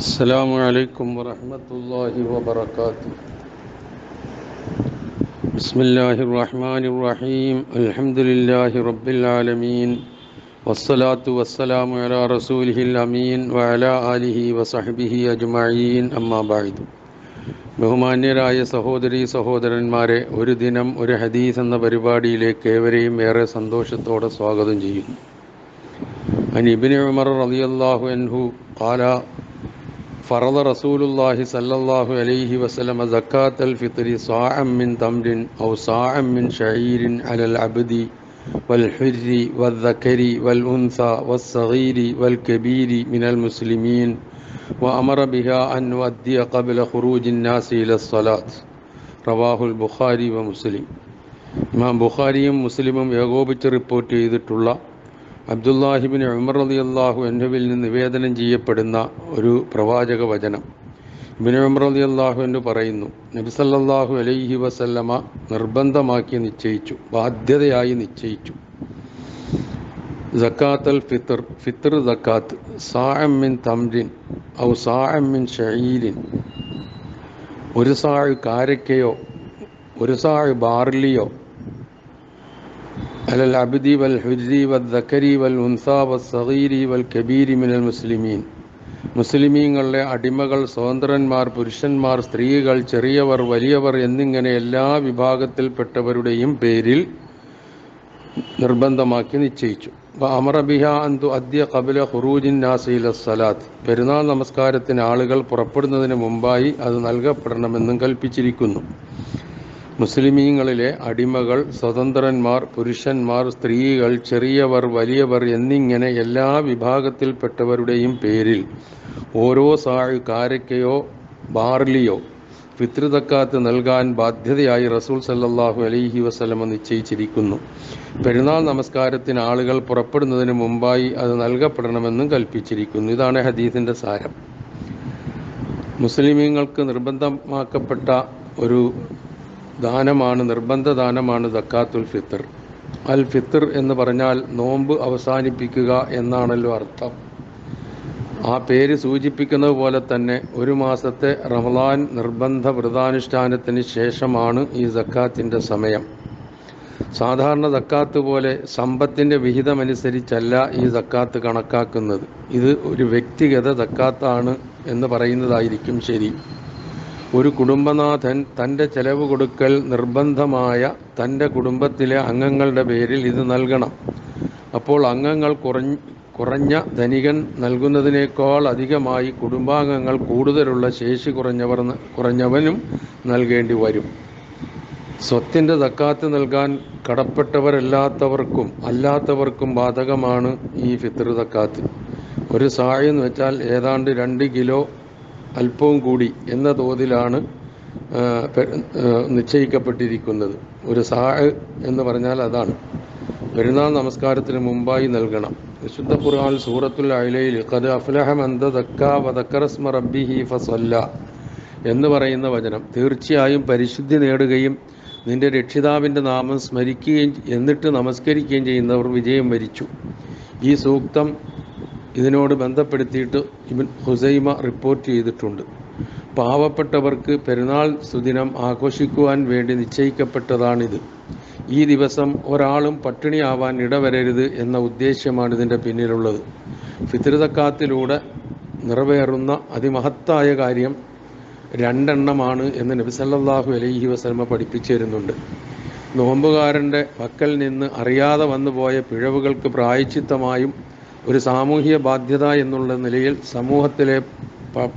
السلام عليكم ورحمة الله وبركاته بسم الله الرحمن الرحيم الحمد لله رب العالمين والصلاة والسلام على رسوله الأمين وعلى آله وصحبه أجمعين أما بعد ബഹുമാന്യരായ സഹോദരി സഹോദരന്മാരെ ഒരു ദിനം ഒരു ഹദീസ് എന്ന പരിപാടിയിലേക്ക് ഏവരെയും ഏറെ സന്തോഷത്തോടെ സ്വാഗതം ചെയ്യുന്നു عن ابن عمر رضي الله عنه قال فرض رسول الله صلى الله عليه وسلم زكاة الفطر صاعا من تمر أو صاعا من شعير على العبد والحر والذكر والأنثى والصغير والكبير من المسلمين وأمر بها أن نؤدي قبل خروج الناس إلى الصلاة رواه البخاري ومسلم ഇമാം ബുഖാരിയും മുസ്ലിമും ഏകോപിച്ച് റിപ്പോർട്ട് ചെയ്തിട്ടുള്ള അബ്ദുല്ലാഹിബിൻ ഉമർ അലി അള്ളാഹു എന്നുവിൽ നിന്ന് നിവേദനം ചെയ്യപ്പെടുന്ന ഒരു പ്രവാചക വചനം. ഇബിൻ ഉമർ അലി അള്ളാഹു എന്ന് പറയുന്നു നബിസല്ലാഹു അലൈഹി വസല്ലമ നിർബന്ധമാക്കി നിശ്ചയിച്ചു ബാധ്യതയായി നിശ്ചയിച്ചു. സക്കാത്ത് അൽ ഫിത്തർ ഫിത്തർ സക്കാത്ത് സാഅമ്മിൻ തംരിൻ ഔ സാഅമ്മിൻ ഷഹീരിൻ ഒരു സാഴ് കാരക്കയോ ഒരു സാഴ് ബാർലിയോ على العبد والحر والذكر والأنثى والصغير والكبير من المسلمين മുസ്ലിമീങ്ങളുടെ അടിമകൾ സ്വതന്ത്രന്മാർ പുരുഷന്മാർ സ്ത്രീകൾ ചെറിയവർ വലിയവർ എന്നിങ്ങനെ എല്ലാ വിഭാഗത്തിൽപ്പെട്ടവരുടെയും പേരിൽ നിർബന്ധമാക്കി നിശ്ചയിച്ചു അമറബിഹ അന്തു അദ്യ കബില ഹുറൂജിൻ നാസീല സലാത്ത് പെരുന്നാൾ നമസ്കാരത്തിന് ആളുകൾ പുറപ്പെടുന്നതിന് മുമ്പായി അത് നൽകപ്പെടണമെന്നും കൽപ്പിച്ചിരിക്കുന്നു മുസ്ലിമീങ്ങളിലെ അടിമകൾ സ്വതന്ത്രന്മാർ പുരുഷന്മാർ സ്ത്രീകൾ ചെറിയവർ വലിയവർ എന്നിങ്ങനെ എല്ലാ വിഭാഗത്തിൽപ്പെട്ടവരുടെയും പേരിൽ ഓരോ സാഴ് കാരക്കയോ ബാർലിയോ പിതൃതക്കാത്ത് നൽകാൻ ബാധ്യതയായി റസൂൽ സല്ലാഹു അലൈഹി വസ്ലമ നിശ്ചയിച്ചിരിക്കുന്നു. പെരുന്നാൾ നമസ്കാരത്തിന് ആളുകൾ പുറപ്പെടുന്നതിന് മുമ്പായി അത് നൽകപ്പെടണമെന്നും കൽപ്പിച്ചിരിക്കുന്നു. ഇതാണ് ഹദീസിന്റെ സാരം. മുസ്ലിമീങ്ങൾക്ക് നിർബന്ധമാക്കപ്പെട്ട ഒരു ദാനമാണ് നിർബന്ധ ദാനമാണ് ദക്കാത്തുൽ ഫിത്തർ അൽ ഫിത്തർ എന്ന് പറഞ്ഞാൽ നോമ്പ് അവസാനിപ്പിക്കുക എന്നാണല്ലോ അർത്ഥം. ആ പേര് സൂചിപ്പിക്കുന്നത് പോലെ തന്നെ ഒരു മാസത്തെ റമദാൻ നിർബന്ധ വ്രതാനുഷ്ഠാനത്തിന് ശേഷമാണ് ഈ സക്കാത്തിന്റെ സമയം. സാധാരണ സക്കാത്ത് പോലെ സമ്പത്തിന്റെ വിഹിതമനുസരിച്ചല്ല ഈ സക്കാത്ത് കണക്കാക്കുന്നത്. ഇത് ഒരു വ്യക്തിഗത സക്കാത്താണ് എന്ന് പറയുന്നതായിരിക്കും ശരി. ഒരു കുടുംബനാഥൻ തന്റെ ചെലവ് കൊടുക്കൽ നിർബന്ധമായ തന്റെ കുടുംബത്തിലെ അംഗങ്ങളുടെ പേരിൽ ഇത് നൽകണം. അപ്പോൾ അംഗങ്ങൾ കുറഞ്ഞ കുറഞ്ഞ ധനികൻ നൽകുന്നതിനേക്കാൾ അധികമായി കുടുംബാംഗങ്ങൾ കൂടുതലുള്ള ശേഷി കുറഞ്ഞവർ കുറഞ്ഞവനും നൽകേണ്ടി വരും. സ്വത്തിന്റെ തക്കാത്ത് നൽകാൻ കടപ്പെട്ടവരല്ലാത്തവർക്കും അല്ലാത്തവർക്കും ബാധകമാണ് ഈ ഫിത്തർ തക്കാത്ത് ഒരു സായെന്ന് വെച്ചാൽ ഏതാണ്ട് രണ്ട് കിലോ അല്പവും കൂടി എന്ന തോതിലാണ് നിശ്ചയിക്കപ്പെട്ടിരിക്കുന്നത്. ഒരു സഹായ എന്ന് പറഞ്ഞാൽ അതാണ്. പെരുന്നാൾ നമസ്കാരത്തിന് മുമ്പായി നൽകണം. വിശുദ്ധ ഖുർആൻ സൂറത്തുൽ അയിലയിൽ ഖദ് അഫ്ലഹ മന്ദ ദക്ക വദക്കറസ്മ റബ്ബിഹി ഫസല്ല എന്ന് പറയുന്ന വചനം. തീർച്ചയായും പരിശുദ്ധി നേടുകയും നിന്റെ രക്ഷിതാവിന്റെ നാമം സ്മരിക്കുകയും എന്നിട്ട് നമസ്കരിക്കുകയും ചെയ്യുന്നവർ വിജയം വരിച്ചു. ഈ സൂക്തം ഇതിനോട് ബന്ധപ്പെടുത്തിയിട്ട് ഇബിൻ ഹുസൈമ റിപ്പോർട്ട് ചെയ്തിട്ടുണ്ട്. പാവപ്പെട്ടവർക്ക് പെരുന്നാൾ സുദിനം ആഘോഷിക്കുവാൻ വേണ്ടി നിശ്ചയിക്കപ്പെട്ടതാണിത്. ഈ ദിവസം ഒരാളും പട്ടിണിയാവാൻ ഇടവരരുത് എന്ന ഉദ്ദേശ്യമാണ് ഇതിന്റെ പിന്നിലുള്ളത്. ഫിത്രിതക്കാത്തിലൂടെ നിറവേറുന്ന അതിമഹത്തായ കാര്യം രണ്ടെണ്ണമാണ് എന്ന് നബിസല്ലാഹു അലൈഹി വസ്ലമ പഠിപ്പിച്ചു തരുന്നുണ്ട് നോമ്പുകാരന്റെ പക്കൽ നിന്ന് അറിയാതെ വന്നുപോയ പിഴവുകൾക്ക് പ്രായച്ചിത്തമായും ഒരു സാമൂഹിക ബാധ്യത എന്നുള്ള നിലയിൽ സമൂഹത്തിലെ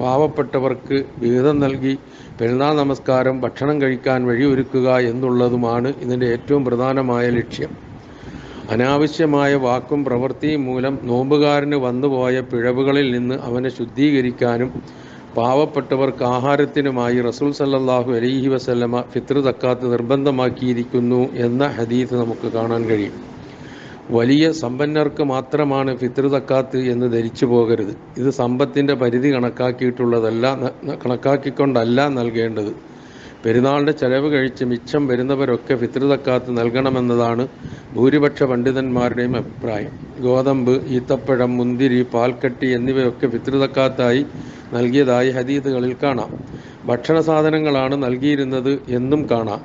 പാവപ്പെട്ടവർക്ക് വിഹിതം നൽകി പെരുന്നാൾ നമസ്കാരം ഭക്ഷണം കഴിക്കാൻ വഴിയൊരുക്കുക എന്നുള്ളതുമാണ് ഇതിന്റെ ഏറ്റവും പ്രധാനമായ ലക്ഷ്യം. അനാവശ്യമായ വാക്കും പ്രവൃത്തിയും മൂലം നോമ്പുകാരന് വന്നുപോയ പിഴവുകളിൽ നിന്ന് അവനെ ശുദ്ധീകരിക്കാനും പാവപ്പെട്ടവർക്ക് ആഹാരത്തിനുമായി റസൂൽ സല്ലാഹു അലൈഹി വസല്ലമ ഫിത്ർ തക്കാത്ത് നിർബന്ധമാക്കിയിരിക്കുന്നു എന്ന ഹദീസ് നമുക്ക് കാണാൻ കഴിയും. വലിയ സമ്പന്നർക്ക് മാത്രമാണ് ഫിത്ർ തക്കാത്ത് എന്ന് ധരിച്ചു പോകരുത്. ഇത് സമ്പത്തിന്റെ പരിധി കണക്കാക്കിയിട്ടുള്ളതല്ല കണക്കാക്കിക്കൊണ്ടല്ല നൽകേണ്ടത്. പെരുന്നാളിന്റെ ചെലവ് കഴിച്ച് മിച്ചം വരുന്നവരൊക്കെ ഫിത്ർ തക്കാത്ത് നൽകണമെന്നതാണ് ഭൂരിപക്ഷ പണ്ഡിതന്മാരുടെയും അഭിപ്രായം. ഗോതമ്പ് ഈത്തപ്പഴം മുന്തിരി പാൽക്കട്ടി എന്നിവയൊക്കെ ഫിത്ർ തക്കാത്തായി നൽകിയതായി ഹദീദുകളിൽ കാണാം. ഭക്ഷണ സാധനങ്ങളാണ് നൽകിയിരുന്നത് എന്നും കാണാം.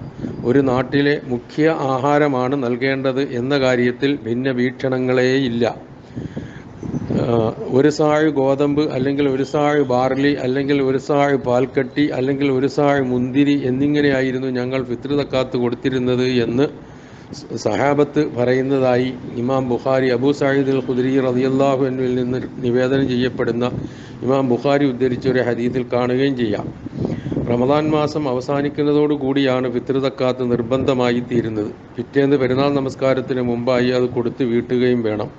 ഒരു നാട്ടിലെ മുഖ്യ ആഹാരമാണ് നൽകേണ്ടത് എന്ന കാര്യത്തിൽ ഭിന്ന വീക്ഷണങ്ങളേയില്ല. ഒരു സാഴ് ഗോതമ്പ് അല്ലെങ്കിൽ ഒരു സാഴ് ബാർലി അല്ലെങ്കിൽ ഒരു സാഴ് പാൽക്കട്ടി അല്ലെങ്കിൽ ഒരു സാഴ് മുന്തിരി എന്നിങ്ങനെയായിരുന്നു ഞങ്ങൾ ഫിത്രിതക്കാത്ത് കൊടുത്തിരുന്നത് എന്ന് സഹാബത്ത് പറയുന്നതായി ഇമാം ബുഖാരി അബൂ സാഹിദ് അൽ ഖുദരി റളിയല്ലാഹു എന്നിൽ നിന്ന് നിവേദനം ചെയ്യപ്പെടുന്ന ഇമാം ബുഖാരി ഉദ്ധരിച്ച ഒരു ഹദീസിൽ കാണുകയും ചെയ്യാം. റമദാൻ മാസം അവസാനിക്കുന്നതോടു കൂടിയാണ് ഫിത്ർ തക്കാത്ത് നിർബന്ധമായി തീരുന്നത്. പിറ്റേന്ന് പെരുന്നാൾ നമസ്കാരത്തിന് മുമ്പായി അത് കൊടുത്ത് വീട്ടുകയും വേണം.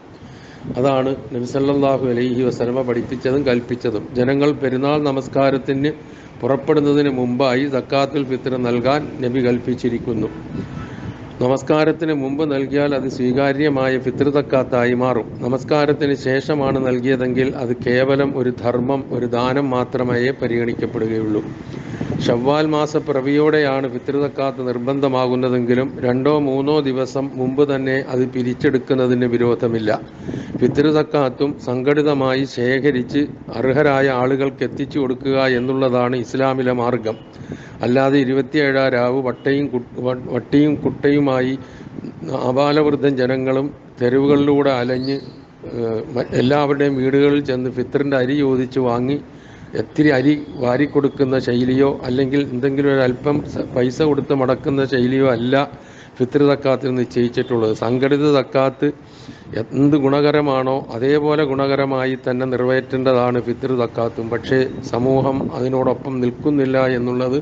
അതാണ് നബിസല്ലാഹു അലൈഹി വസലമ പഠിപ്പിച്ചതും കൽപ്പിച്ചതും. ജനങ്ങൾ പെരുന്നാൾ നമസ്കാരത്തിന് പുറപ്പെടുന്നതിന് മുമ്പായി സക്കാത്തുൽ ഫിത്ർ നൽകാൻ നബി കൽപ്പിച്ചിരിക്കുന്നു. നമസ്കാരത്തിന് മുമ്പ് നൽകിയാൽ അത് സ്വീകാര്യമായ ഫിത്ർ തക്കാത്തായി മാറും. നമസ്കാരത്തിന് ശേഷമാണ് നൽകിയതെങ്കിൽ അത് കേവലം ഒരു ധർമ്മം ഒരു ദാനം മാത്രമേ പരിഗണിക്കപ്പെടുകയുള്ളൂ. ഷവ്വാൽ മാസ പ്രവിയോടെയാണ് പിതൃതക്കാത്ത് നിർബന്ധമാകുന്നതെങ്കിലും രണ്ടോ മൂന്നോ ദിവസം മുമ്പ് തന്നെ അത് പിരിച്ചെടുക്കുന്നതിന് വിരോധമില്ല. പിതൃതക്കാത്തും സംഘടിതമായി ശേഖരിച്ച് അർഹരായ ആളുകൾക്ക് എത്തിച്ചു കൊടുക്കുക എന്നുള്ളതാണ് ഇസ്ലാമിലെ മാർഗം. അല്ലാതെ ഇരുപത്തിയേഴാം രാവ് വട്ടയും വട്ടിയും കുട്ടയുമായി അപാലവൃദ്ധം ജനങ്ങളും തെരുവുകളിലൂടെ അലഞ്ഞ് എല്ലാവരുടെയും വീടുകളിൽ ചെന്ന് ഫിത്തറിന്റെ അരി ചോദിച്ച് വാങ്ങി എത്തിരി അരി വാരിക്കൊടുക്കുന്ന ശൈലിയോ അല്ലെങ്കിൽ എന്തെങ്കിലും ഒരു അല്പം പൈസ കൊടുത്ത് മടക്കുന്ന ശൈലിയോ അല്ല ഫിത്ർ തക്കാത്തിൽ നിശ്ചയിച്ചിട്ടുള്ളത്. സംഘടിത തക്കാത്ത് എന്ത് ഗുണകരമാണോ അതേപോലെ ഗുണകരമായി തന്നെ നിറവേറ്റേണ്ടതാണ് ഫിത്ർ തക്കാത്തും പക്ഷേ സമൂഹം അതിനോടൊപ്പം നിൽക്കുന്നില്ല എന്നുള്ളത്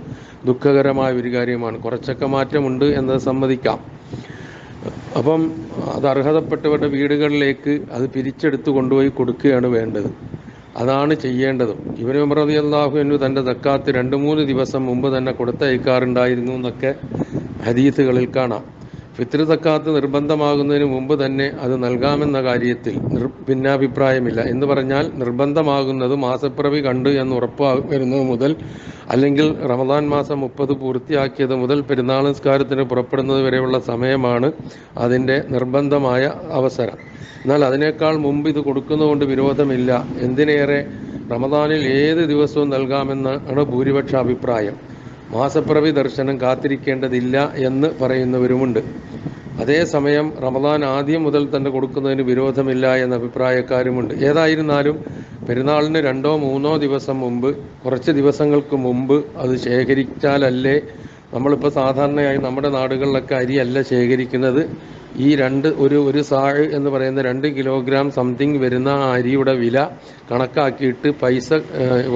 ദുഃഖകരമായ ഒരു കാര്യമാണ്. കുറച്ചൊക്കെ മാറ്റമുണ്ട് എന്നത് സമ്മതിക്കാം. അപ്പം അത് അർഹതപ്പെട്ടവരുടെ വീടുകളിലേക്ക് അത് പിരിച്ചെടുത്ത് കൊണ്ടുപോയി കൊടുക്കുകയാണ് വേണ്ടത്. അതാണ് ചെയ്യേണ്ടത്. ഇവന് ഉമറതി അള്ളാഹു എന്നു തന്റെ തക്കാത്ത് രണ്ട് മൂന്ന് ദിവസം മുമ്പ് തന്നെ കൊടുത്തയക്കാറുണ്ടായിരുന്നു എന്നൊക്കെ ഹദീസുകളിൽ കാണാം. ഫിത്ർ തക്കാത്ത് നിർബന്ധമാകുന്നതിന് മുമ്പ് തന്നെ അത് നൽകാമെന്ന കാര്യത്തിൽ നിർ ഭിന്നാഭിപ്രായമില്ല. എന്ന് പറഞ്ഞാൽ നിർബന്ധമാകുന്നത് മാസപ്പിറവി കണ്ട് എന്ന് ഉറപ്പ് വരുന്നത് മുതൽ അല്ലെങ്കിൽ റമദാൻ മാസം മുപ്പത് പൂർത്തിയാക്കിയത് മുതൽ പെരുന്നാൾ നിസ്കാരത്തിന് പുറപ്പെടുന്നത് വരെയുള്ള സമയമാണ് അതിന്റെ നിർബന്ധമായ അവസരം. എന്നാൽ അതിനേക്കാൾ മുമ്പ് ഇത് കൊടുക്കുന്നതുകൊണ്ട് വിരോധമില്ല. എന്തിനേറെ? റമദാനിൽ ഏത് ദിവസവും നൽകാമെന്നാണ് ഭൂരിപക്ഷ അഭിപ്രായം. മാസപ്പിറവി ദർശനം കാത്തിരിക്കേണ്ടതില്ല എന്ന് പറയുന്നവരുമുണ്ട്. അതേസമയം റമദാൻ ആദ്യം മുതൽ തന്നെ കൊടുക്കുന്നതിന് വിരോധമില്ല എന്ന അഭിപ്രായക്കാരുമുണ്ട്. ഏതായിരുന്നാലും പെരുന്നാളിന് രണ്ടോ മൂന്നോ ദിവസം മുമ്പ് കുറച്ച് ദിവസങ്ങൾക്ക് മുമ്പ് അത് ശേഖരിച്ചാലല്ലേ നമ്മളിപ്പോൾ സാധാരണയായി നമ്മുടെ നാടുകളിലൊക്കെ അരിയല്ല ശേഖരിക്കുന്നത്. ഈ രണ്ട് ഒരു ഒരു സാഴ് എന്ന് പറയുന്ന രണ്ട് കിലോഗ്രാം സംതിങ് വരുന്ന അരിയുടെ വില കണക്കാക്കിയിട്ട് പൈസ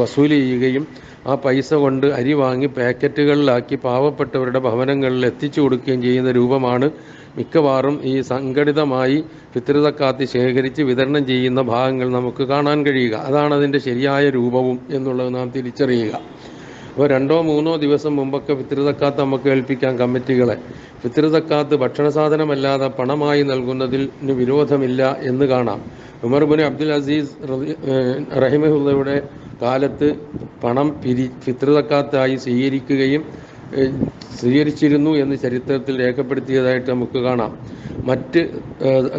വസൂൽ ചെയ്യുകയും ആ പൈസ കൊണ്ട് അരി വാങ്ങി പാക്കറ്റുകളിലാക്കി പാവപ്പെട്ടവരുടെ ഭവനങ്ങളിൽ എത്തിച്ചു കൊടുക്കുകയും ചെയ്യുന്ന രൂപമാണ് മിക്കവാറും ഈ സംഘടിതമായി പിതൃതക്കാത്ത് ശേഖരിച്ച് വിതരണം ചെയ്യുന്ന ഭാഗങ്ങൾ നമുക്ക് കാണാൻ കഴിയുക. അതാണ് അതിന്റെ ശരിയായ രൂപവും എന്നുള്ളത് നാം തിരിച്ചറിയുക. അപ്പോൾ രണ്ടോ മൂന്നോ ദിവസം മുമ്പൊക്കെ ഫിത്രുതക്കാത്ത് നമുക്ക് ഏൽപ്പിക്കാം കമ്മിറ്റികളെ. ഫിത്രുതക്കാത്ത് ഭക്ഷണ സാധനമല്ലാതെ പണമായി നൽകുന്നതിന് വിരോധമില്ല എന്ന് കാണാം. ഉമർബുൻ അബ്ദുൽ അസീസ് റഹിമഹുല്ലയുടെ കാലത്ത് പണം പിരി ഫിത്രുതക്കാത്തായി സ്വീകരിക്കുകയും സ്വീകരിച്ചിരുന്നു എന്ന് ചരിത്രത്തിൽ രേഖപ്പെടുത്തിയതായിട്ട് നമുക്ക് കാണാം. മറ്റ്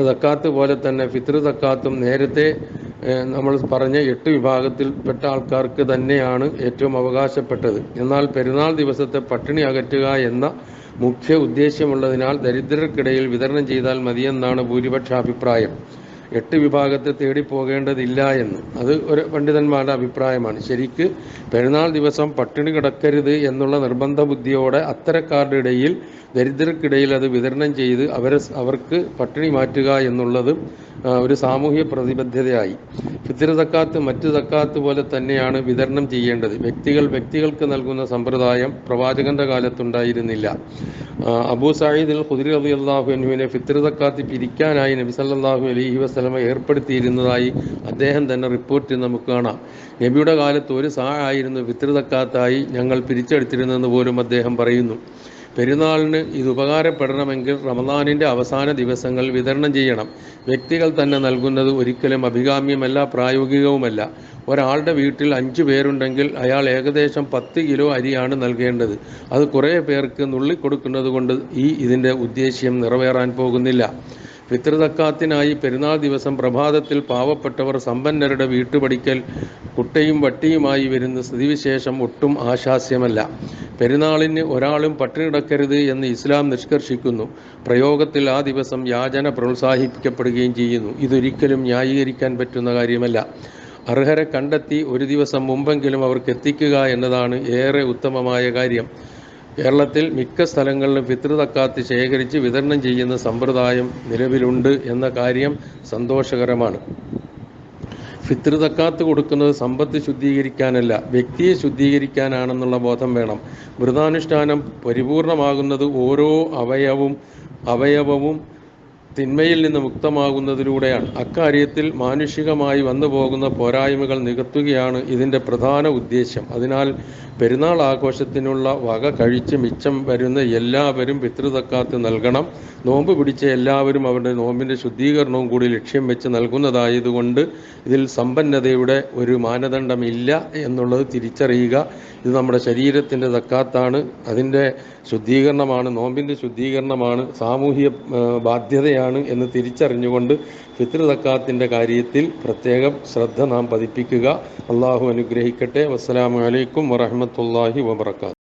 തക്കാത്ത് പോലെ തന്നെ തക്കാത്തും നേരത്തെ നമ്മൾ പറഞ്ഞ എട്ട് വിഭാഗത്തിൽപ്പെട്ട ആൾക്കാർക്ക് തന്നെയാണ് ഏറ്റവും അവകാശപ്പെട്ടത്. എന്നാൽ പെരുന്നാൾ ദിവസത്തെ പട്ടിണി അകറ്റുക എന്ന മുഖ്യ ഉദ്ദേശ്യമുള്ളതിനാൽ ദരിദ്രർക്കിടയിൽ വിതരണം ചെയ്താൽ മതിയെന്നാണ് ഭൂരിപക്ഷ അഭിപ്രായം എട്ട് വിഭാഗത്തെ തേടി പോകേണ്ടതില്ല എന്ന്. അത് ഒരു പണ്ഡിതന്മാരുടെ അഭിപ്രായമാണ്. ശരിക്ക് പെരുന്നാൾ ദിവസം പട്ടിണി കിടക്കരുത് എന്നുള്ള നിർബന്ധ ബുദ്ധിയോടെ അത്തരക്കാരുടെ ഇടയിൽ ദരിദ്രർക്കിടയിൽ അത് വിതരണം ചെയ്ത് അവരെ അവർക്ക് പട്ടിണി മാറ്റുക എന്നുള്ളതും ഒരു സാമൂഹ്യ പ്രതിബദ്ധതയായി. ഫിത്തിർ തക്കാത്ത് മറ്റ് തക്കാത്ത് പോലെ തന്നെയാണ് വിതരണം ചെയ്യേണ്ടത്. വ്യക്തികൾ വ്യക്തികൾക്ക് നൽകുന്ന സമ്പ്രദായം പ്രവാചകന്റെ കാലത്തുണ്ടായിരുന്നില്ല. അബൂ സയ്യിദ് ഖുദിർ അലി അള്ളാഹു അനുവിനെ ഫിത്തിർ തക്കാത്ത് പിരിക്കാനായി നബി സല്ലല്ലാഹു അലൈഹി വസല്ലമ ഏർപ്പെടുത്തിയിരുന്നതായി അദ്ദേഹം തന്നെ റിപ്പോർട്ടിൽ നമുക്ക് കാണാം. നബിയുടെ കാലത്ത് ഒരു സാ ആയിരുന്നു ഫിത്തിർ തക്കാത്തായി ഞങ്ങൾ പിരിച്ചെടുത്തിരുന്നെന്ന് പോലും അദ്ദേഹം പറയുന്നു. പെരുന്നാളിന് ഇത് ഉപകാരപ്പെടണമെങ്കിൽ റമദാനിന്റെ അവസാന ദിവസങ്ങൾ വിതരണം ചെയ്യണം. വ്യക്തികൾ തന്നെ നൽകുന്നത് ഒരിക്കലും അഭികാമ്യമല്ല പ്രായോഗികവുമല്ല. ഒരാളുടെ വീട്ടിൽ അഞ്ച് പേരുണ്ടെങ്കിൽ അയാൾ ഏകദേശം പത്ത് കിലോ അരിയാണ് നൽകേണ്ടത്. അത് കുറേ പേർക്ക് നുള്ളിക്കൊടുക്കുന്നത് കൊണ്ട് ഈ ഇതിന്റെ ഉദ്ദേശ്യം നിറവേറാൻ പോകുന്നില്ല. പിതൃതക്കാത്തിനായി പെരുന്നാൾ ദിവസം പ്രഭാതത്തിൽ പാവപ്പെട്ടവർ സമ്പന്നരുടെ വീട്ടുപടിക്കൽ കുട്ടയും വട്ടിയുമായി വരുന്ന സ്ഥിതിവിശേഷം ഒട്ടും ആശാസ്യമല്ല. പെരുന്നാളിന് ഒരാളും പട്ടിണി കിടക്കരുത് എന്ന് ഇസ്ലാം നിഷ്കർഷിക്കുന്നു. പ്രയോഗത്തിൽ ആ ദിവസം യാചന പ്രോത്സാഹിപ്പിക്കപ്പെടുകയും ചെയ്യുന്നു. ഇതൊരിക്കലും ന്യായീകരിക്കാൻ പറ്റുന്ന കാര്യമല്ല. അർഹരെ കണ്ടെത്തി ഒരു ദിവസം മുമ്പെങ്കിലും അവർക്ക് എത്തിക്കുക എന്നതാണ് ഏറെ ഉത്തമമായ കാര്യം. കേരളത്തിൽ മിക്ക സ്ഥലങ്ങളിലും ഫിത്ർ തക്കാത്ത് ശേഖരിച്ച് വിതരണം ചെയ്യുന്ന സമ്പ്രദായം നിലവിലുണ്ട് എന്ന കാര്യം സന്തോഷകരമാണ്. ഫിത്ർ തക്കാത്ത് കൊടുക്കുന്നത് സമ്പത്ത് ശുദ്ധീകരിക്കാനല്ല വ്യക്തിയെ ശുദ്ധീകരിക്കാനാണെന്നുള്ള ബോധം വേണം. വ്രതാനുഷ്ഠാനം പരിപൂർണമാകുന്നത് ഓരോ അവയവും അവയവവും തിന്മയിൽ നിന്ന് മുക്തമാകുന്നതിലൂടെയാണ്. അക്കാര്യത്തിൽ മാനുഷികമായി വന്നു പോകുന്ന പോരായ്മകൾ നികത്തുകയാണ് ഇതിന്റെ പ്രധാന ഉദ്ദേശ്യം. അതിനാൽ പെരുന്നാൾ ആഘോഷത്തിനുള്ള വക കഴിച്ച് മിച്ചം വരുന്ന എല്ലാവരും പിതൃതക്കാത്ത് നൽകണം. നോമ്പ് പിടിച്ച എല്ലാവരും അവരുടെ നോമ്പിന്റെ ശുദ്ധീകരണവും കൂടി ലക്ഷ്യം വെച്ച് നൽകുന്നതായതുകൊണ്ട് ഇതിൽ സമ്പന്നതയുടെ ഒരു മാനദണ്ഡമില്ല എന്നുള്ളത് തിരിച്ചറിയുക. ഇത് നമ്മുടെ ശരീരത്തിന്റെ തക്കാത്താണ്. അതിന്റെ ശുദ്ധീകരണമാണ് നോമ്പിന്റെ ശുദ്ധീകരണമാണ് സാമൂഹിക ആ, ബാധ്യതയാണ് എന്ന് തിരിച്ചറിഞ്ഞുകൊണ്ട് ഫിത്ർ തക്കാത്തിന്റെ കാര്യത്തിൽ പ്രത്യേകം ശ്രദ്ധ നാം പതിപ്പിക്കുക. അള്ളാഹു അനുഗ്രഹിക്കട്ടെ. വസ്സലാമലൈക്കും വറഹമത്തല്ലാഹി വബർക്കാത്തു